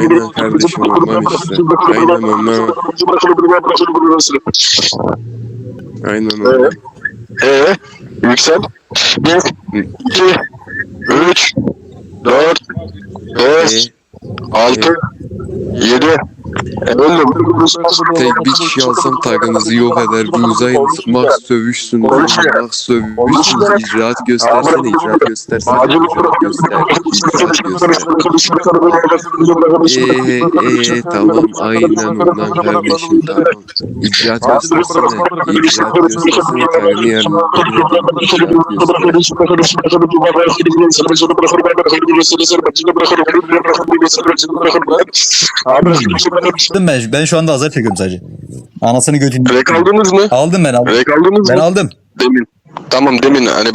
Aynen kardeşim ondan işte. Aynen ondan. Aynen ondan. Ee, yüksel. 1, 2, 3, 4, 5, E, 6, 7. Efendim. Tek bir kişi alsam takınızı yok eder. Bir uzayın max sövüşsün. Max sövüşsün. İcraat göstersene. icraat göstersene. icraat göster. İcraat göster. Eee ee, tamam aynen ondan kardeşim tamam. İcraat göstersene. İcraat göstersene. Takını yarın. İcraat göster. Aldım ben. Ben şu anda hazır çekiyorum sadece. Anasını götürdüm. Rek aldınız mı? Aldım ben aldım. Rek aldınız Ben mı? aldım. Demin. Tamam demin hani